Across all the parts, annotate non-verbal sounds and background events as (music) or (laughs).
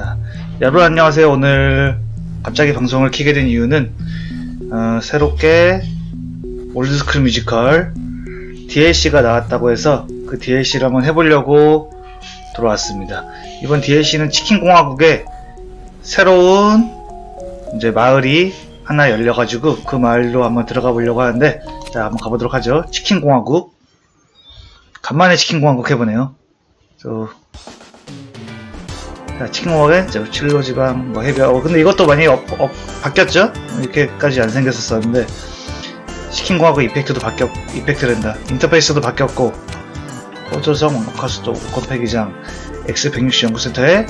자, 여러분 안녕하세요. 오늘 갑자기 방송을 키게 된 이유는 어, 새롭게 올드스쿨 뮤지컬 DLC가 나왔다고 해서 그 DLC를 한번 해보려고 들어왔습니다. 이번 DLC는 치킨공화국에 새로운 이제 마을이 하나 열려가지고 그 마을로 한번 들어가 보려고 하는데 자 한번 가보도록 하죠. 치킨공화국 간만에 치킨공화국 해보네요. 저 자, 저 칠로지방 뭐 어, 근데 이것도 많이 업, 업, 바뀌었죠? 이렇게까지 안 생겼었었는데 치킨공화국 이펙트도 바뀌었 이펙트랜다 인터페이스도 바뀌었고 호조성 원가수도 오건폐기장 X160 연구센터에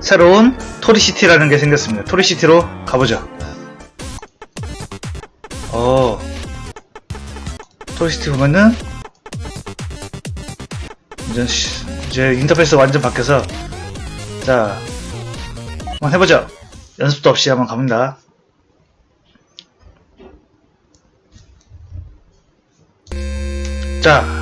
새로운 토리시티라는 게 생겼습니다. 토리시티로 가보죠. 어, 토리시티 보면은 이제, 시- 이제 인터페이스 완전 바뀌어서 자 한번 해보죠. 연습도 없이 한번 갑니다. 자.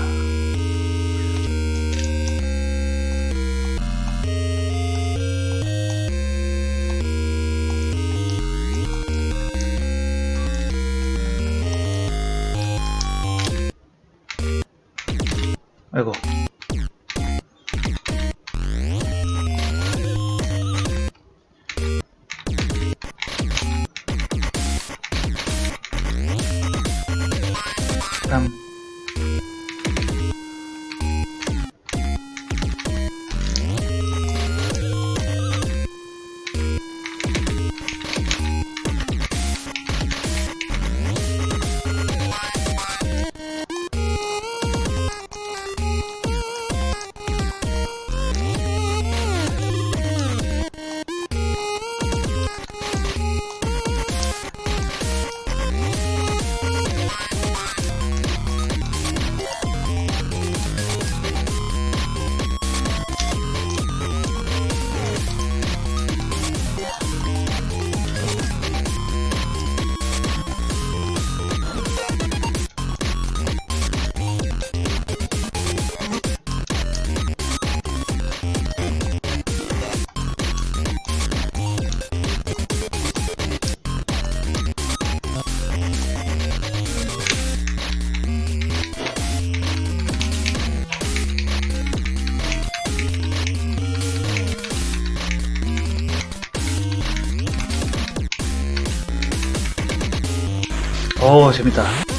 오, 재밌다.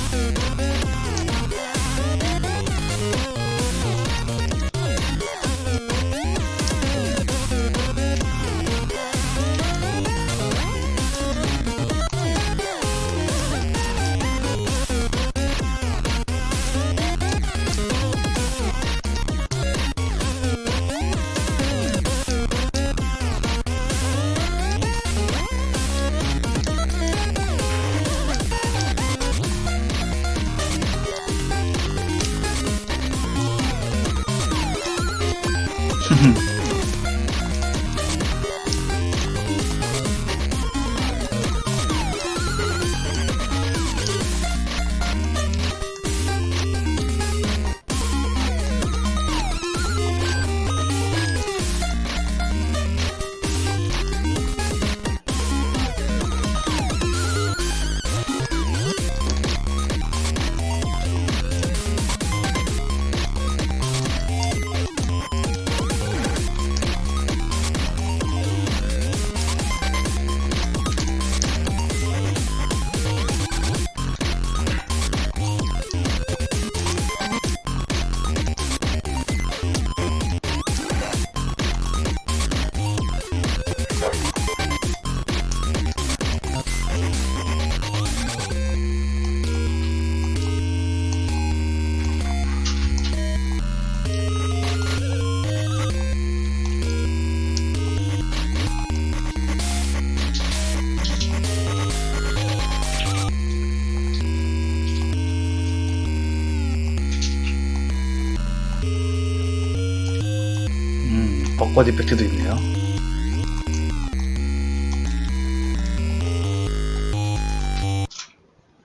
벚꽃 이펙트도 있네요.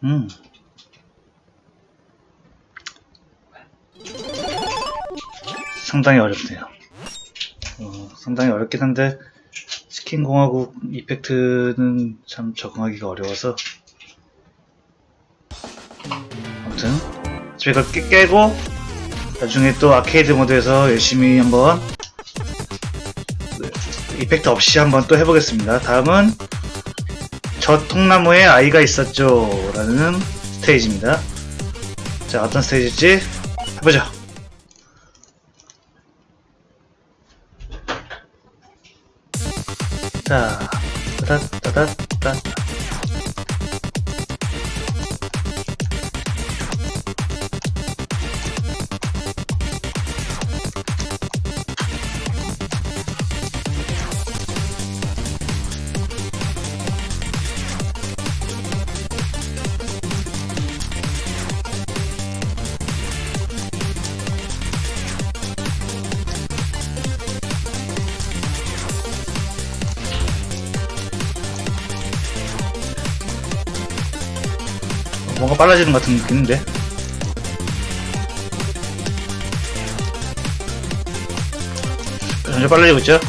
음. 상당히 어렵네요. 어, 상당히 어렵긴 한데 스킨 공화국 이펙트는 참 적응하기가 어려워서 아무튼 저희가 깨, 깨고 나중에 또 아케이드 모드에서 열심히 한번 이펙트 없이 한번 또 해보겠습니다. 다음은 저 통나무에 아이가 있었죠 라는 스테이지입니다. 자 어떤 스테이지일지 해보죠. 자, 따다따다따. 빨라지는 것 같은 느낌인데. 점점 빨라지고 있죠?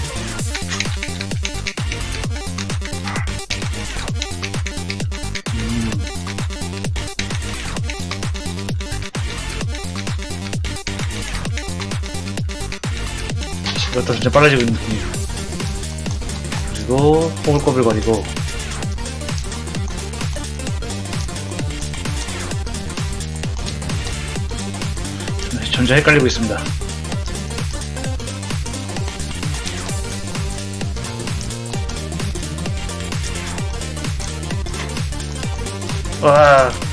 음. 이것도 점점 빨라지고 있는 느낌이에요. 그리고 꼬불꼬불거리고 점점 헷갈리고 있습니다. 와.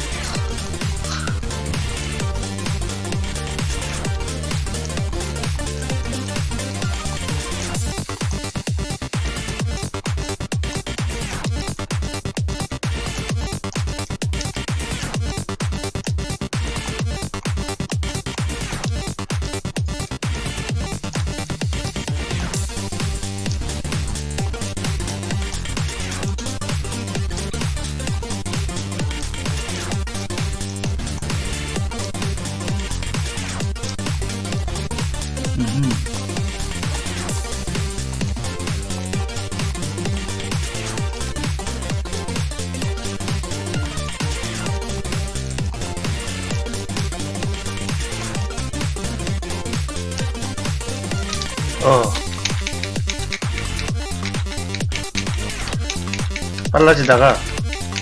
빨라지다가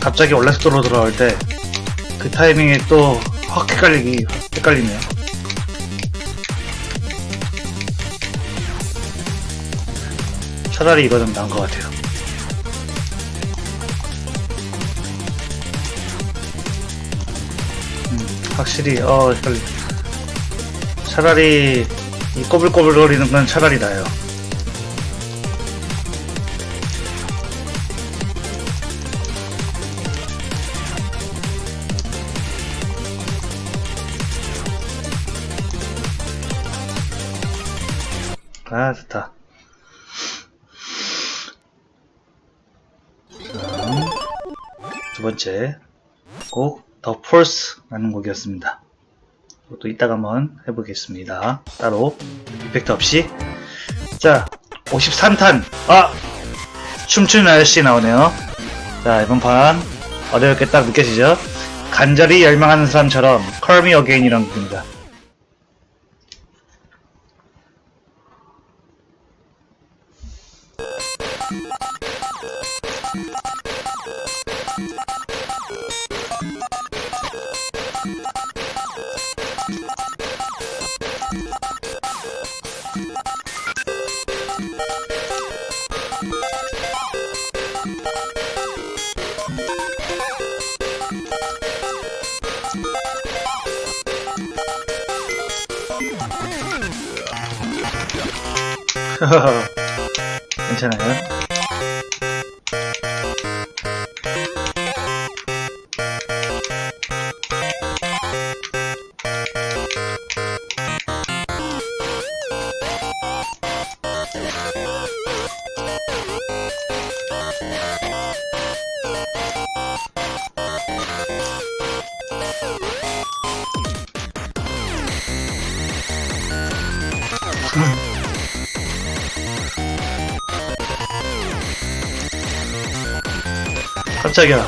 갑자기 원래 속도로 돌아올 때 그 타이밍에 또 확 헷갈리기 헷갈리네요. 차라리 이거 좀 나은 것 같아요. 음, 확실히 어 헷갈리. 차라리 이 꼬불꼬불거리는 건 차라리 나요. 아 좋다. 다음, 두 번째 곡 The Force라는 곡이었습니다. 또 이따가 한번 해보겠습니다. 따로 이펙트 없이 자 53탄 아 춤추는 아저씨 나오네요. 자 이번 판 어려울 게 딱 느껴지죠? 간절히 열망하는 사람처럼 Me Again이라는 곡입니다. (laughs) 괜찮아요. 깜짝이야.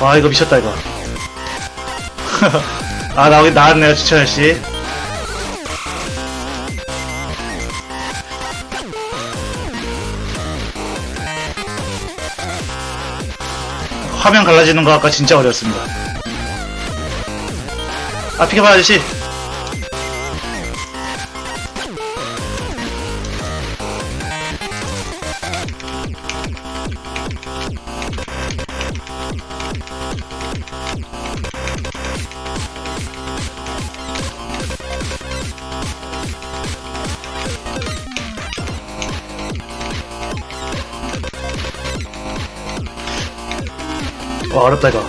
와, 이거 미쳤다, 이거. (laughs) 아, 나오긴 나왔네요, 추천할씨. 화면 갈라지는 거 아까 진짜 어려웠습니다. 아, 피켜봐, 아저씨. 어렵다, 이거.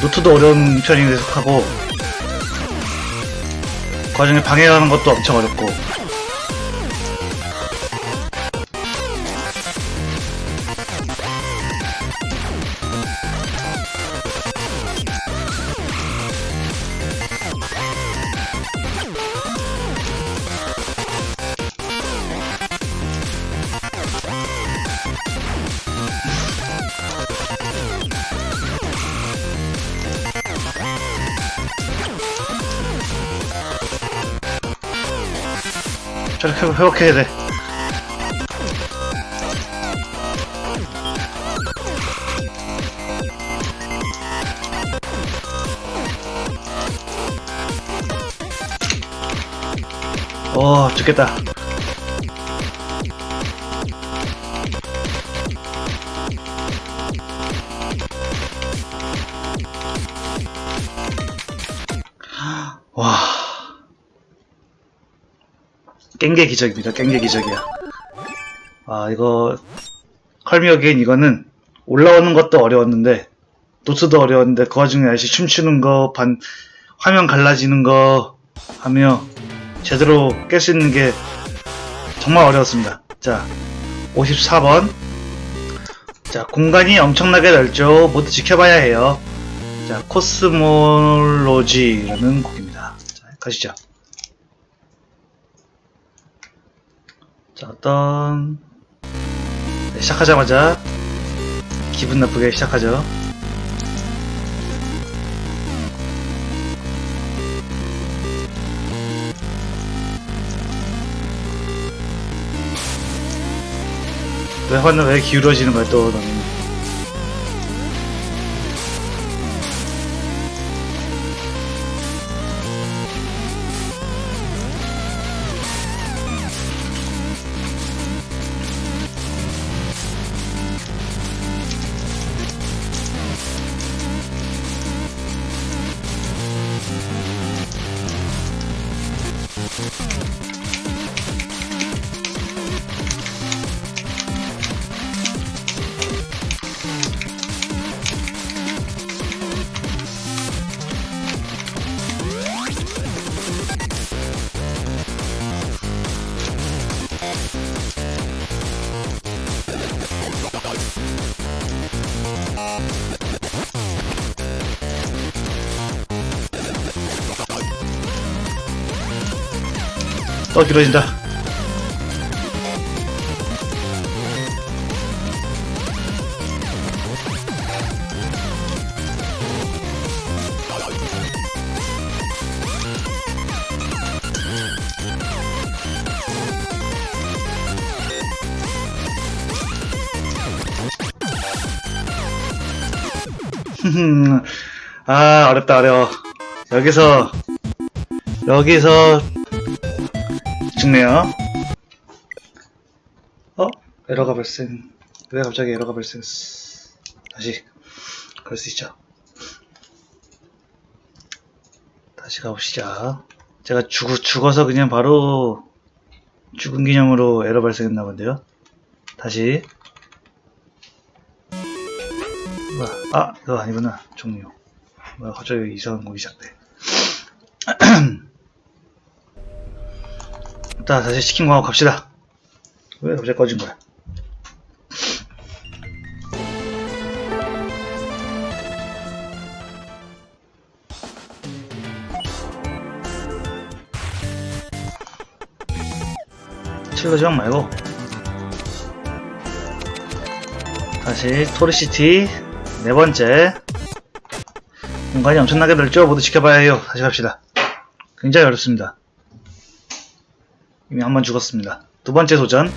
노트도 어려운 편에 속하고, 그 과정에 방해하는 것도 엄청 어렵고, 저렇게 회복해야 돼. 어, 죽겠다. 깽게 기적입니다. 깽게 기적이야. 아, 이거, 컬미 어게인 이거는 올라오는 것도 어려웠는데, 노트도 어려웠는데, 그 와중에 아저씨 춤추는 거, 반, 화면 갈라지는 거 하며, 제대로 깰 수 있는 게 정말 어려웠습니다. 자, 54번. 자, 공간이 엄청나게 넓죠. 모두 지켜봐야 해요. 자, 코스몰로지라는 곡입니다. 자, 가시죠. 자, 어떤, 네, 시작하자마자 기분 나쁘게 시작하죠. 왜 화는 왜 기울어지는 거야, 또, 너는. 또 길어진다. (laughs) 아, 어렵다, 어려워. 여기서, 여기서 죽네요. 어? 에러가 발생. 왜 갑자기 에러가 발생했어? 다시. 그럴 수 있죠. 다시 가봅시다. 제가 죽, 죽어서 그냥 바로 죽은 기념으로 에러 발생했나 본데요. 다시. 뭐야? 아, 그거 아니구나. 종료. 뭐야, 갑자기 이상한 곡이 시작돼. (clears throat) 일단 다시 시킨 거 하고 갑시다. 왜 갑자기 꺼진 거야? 실버 지방 말고 다시 토리시티 네 번째 공간이 엄청나게 넓죠? 모두 지켜봐야 해요. 다시 갑시다. 굉장히 어렵습니다. 이미 한 번 죽었습니다. 두 번째 도전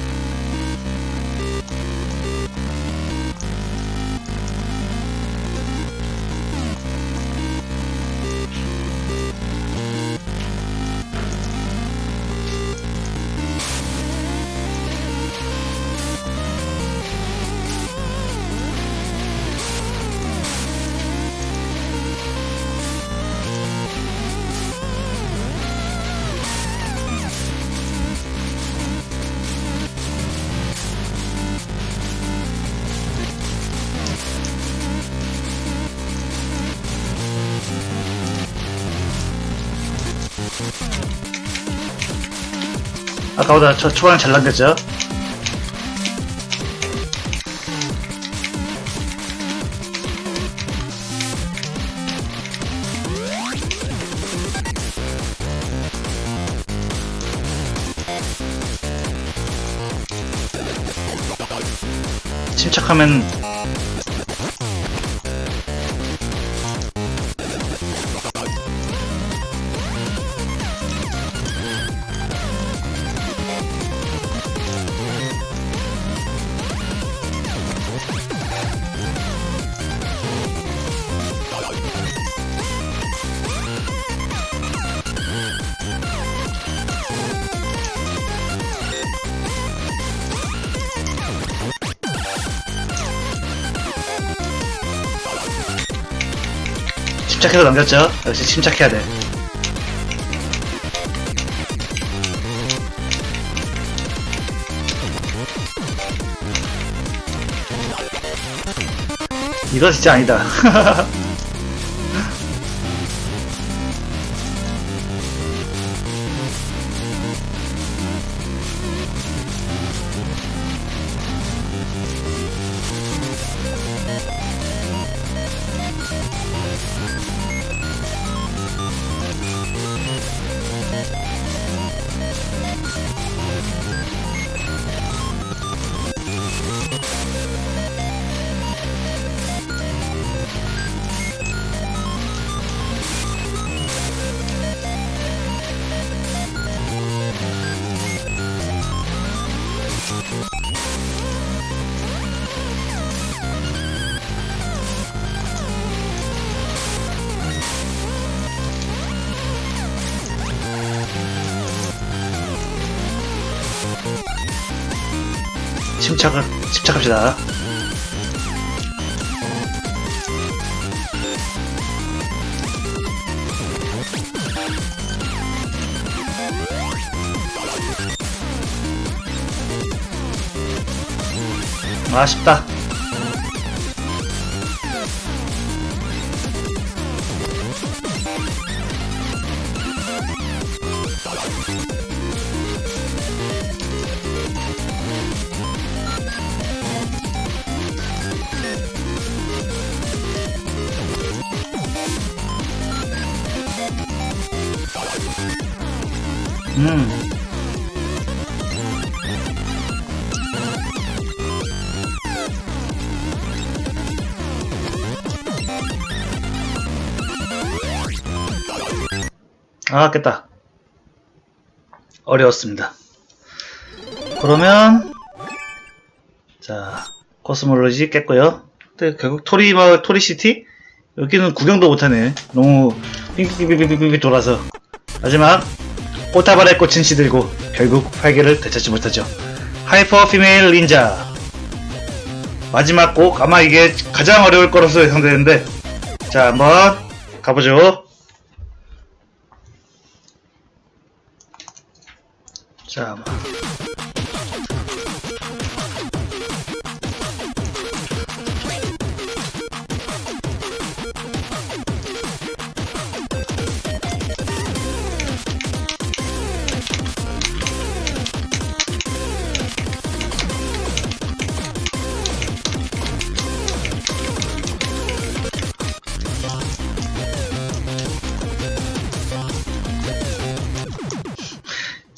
아까보다 저 초반에 잘 남겼죠? 침착하면 침착해서 넘겼죠? 역시 침착해야 돼. 이거 진짜 아니다. (laughs) 침착을, 침착합시다. 아쉽다. 음. 아, 깼다. 어려웠습니다. 그러면, 자, 코스몰로지 깼고요. 근데 결국 토리 마을, 토리시티? 여기는 구경도 못하네. 너무 빙빙빙빙빙 돌아서. 마지막, 꽃다발에 꽂힌 시 들고 결국 활개를 되찾지 못하죠. 하이퍼 피메일 닌자. 마지막 곡, 아마 이게 가장 어려울 거로서 예상되는데, 자, 한번 가보죠. 자,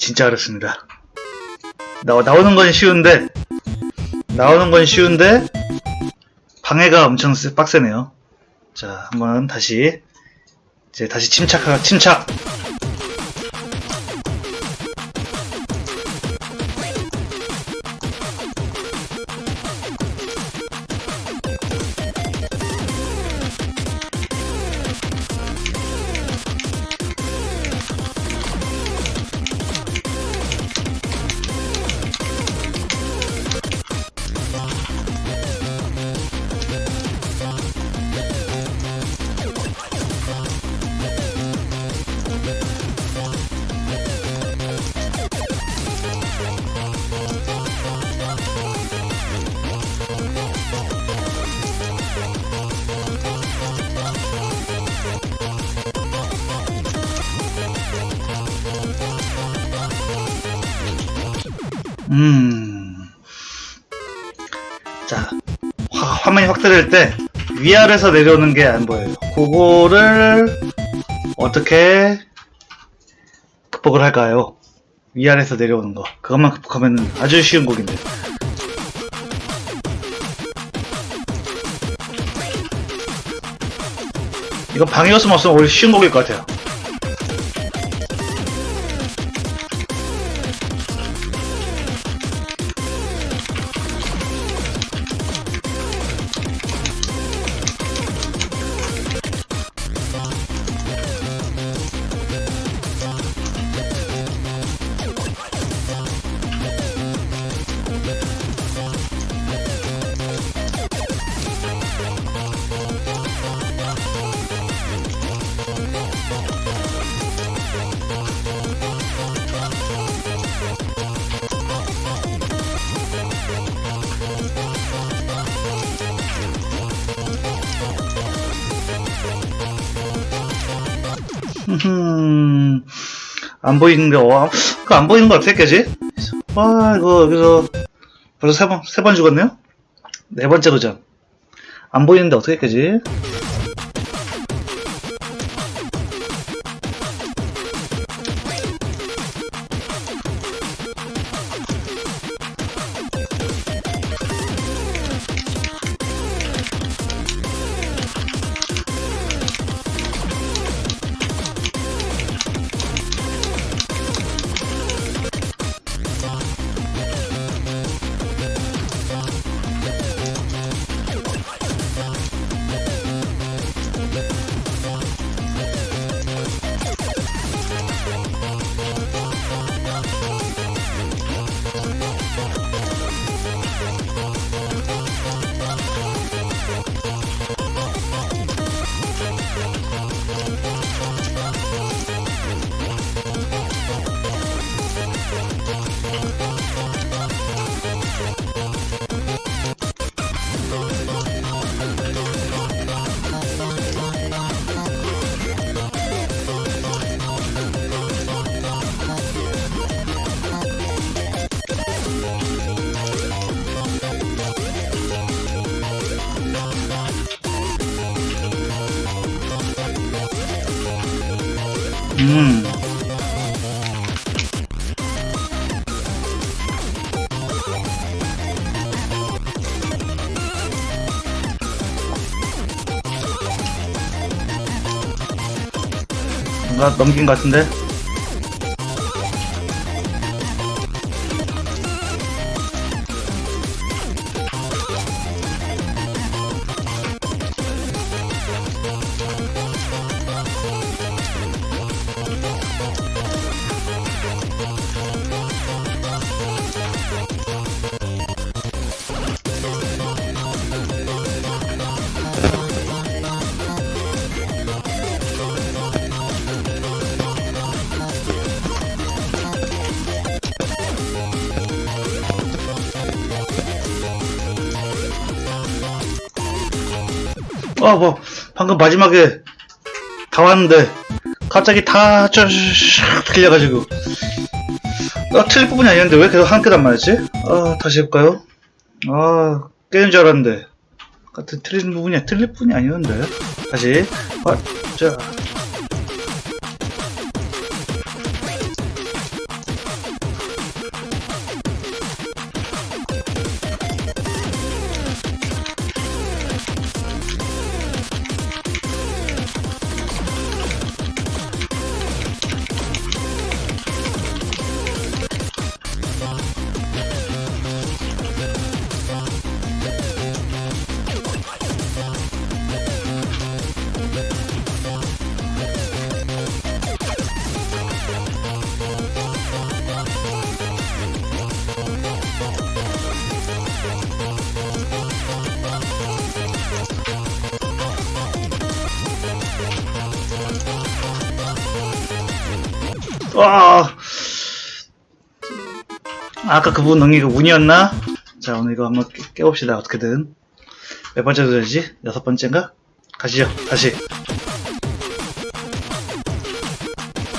진짜 어렵습니다. 나, 나오는 건 쉬운데, 나오는 건 쉬운데, 방해가 엄청 세- 빡세네요. 자, 한번 다시, 이제 다시 침착하, 침착! 들릴 때 위아래서 내려오는 게 안 보여요. 그거를 어떻게 극복을 할까요? 위아래서 내려오는 거. 그것만 극복하면 아주 쉬운 곡인데. 이거 요소만 없으면 오히려 쉬운 곡일 것 같아요. 안 보이는 게, 와, 그 안 보이는 거 어떻게 깨지? 와, 이거 여기서 벌써 세 번, 세 번 죽었네요? 네 번째 도전. 안 보이는데 어떻게 깨지? 뭔가 넘긴 것 같은데? 어, 뭐, 방금 마지막에 다 왔는데, 갑자기 다, 쫙, 틀려가지고. 아, 틀릴 부분이 아니었는데, 왜 계속 한 끗안 맞았지? 아, 다시 해볼까요? 아, 깨는 줄 알았는데. 같은 틀리는 부분이, 틀릴 부분이 아니었는데. 다시. 아, 자. 와. 아까 그분 능력이 운이었나? 자, 오늘 이거 한번 깨, 깨봅시다. 어떻게든. 몇 번째 도전이지? 여섯 번째인가? 가시죠. 다시.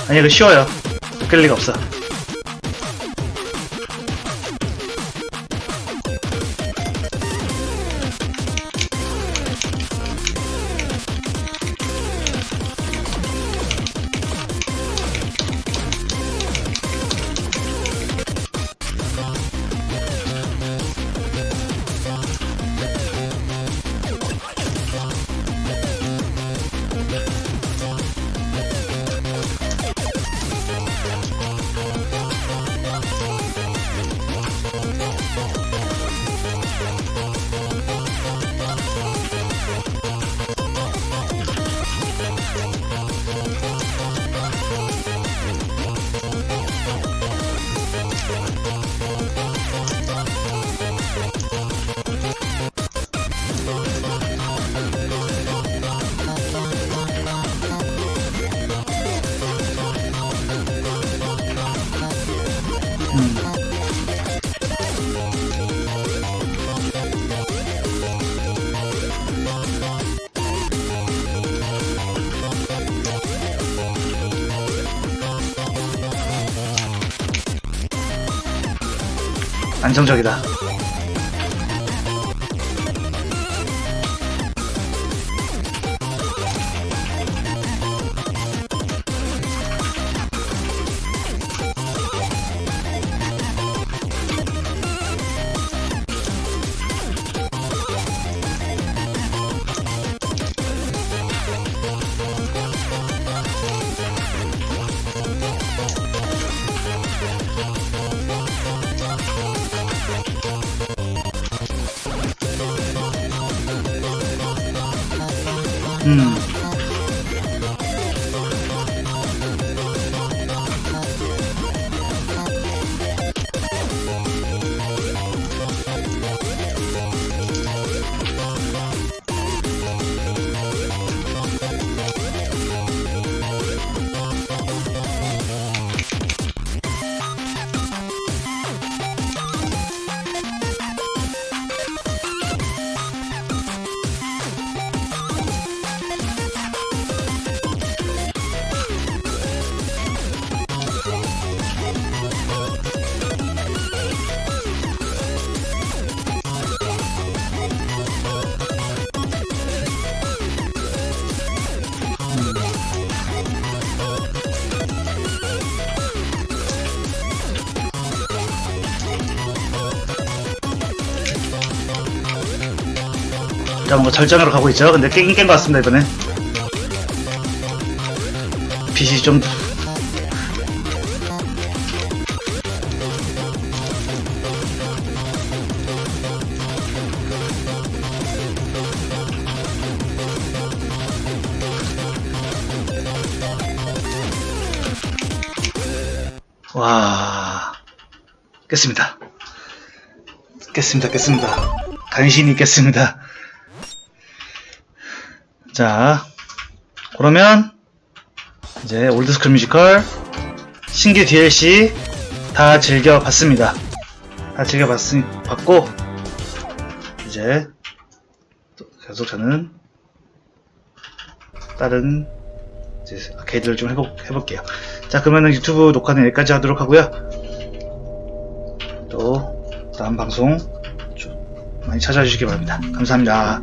아니, 이거 쉬워요. 깰 리가 없어. 안정적이다. 자, 뭔가 절정으로 가고 있죠. 근데 깨긴 깬 것 같습니다, 이번에. 빛이 좀. 와. 깼습니다. 깼습니다, 깼습니다. 간신히 깼습니다. 자, 그러면 이제 올드스쿨 뮤지컬 신규 DLC 다 즐겨봤습니다. 다 즐겨봤으니 봤고 이제 또 계속 저는 다른 이제 아케이드를 좀 해보, 해볼게요. 자, 그러면은 유튜브 녹화는 여기까지 하도록 하고요. 또 다음 방송 좀 많이 찾아주시기 바랍니다. 감사합니다.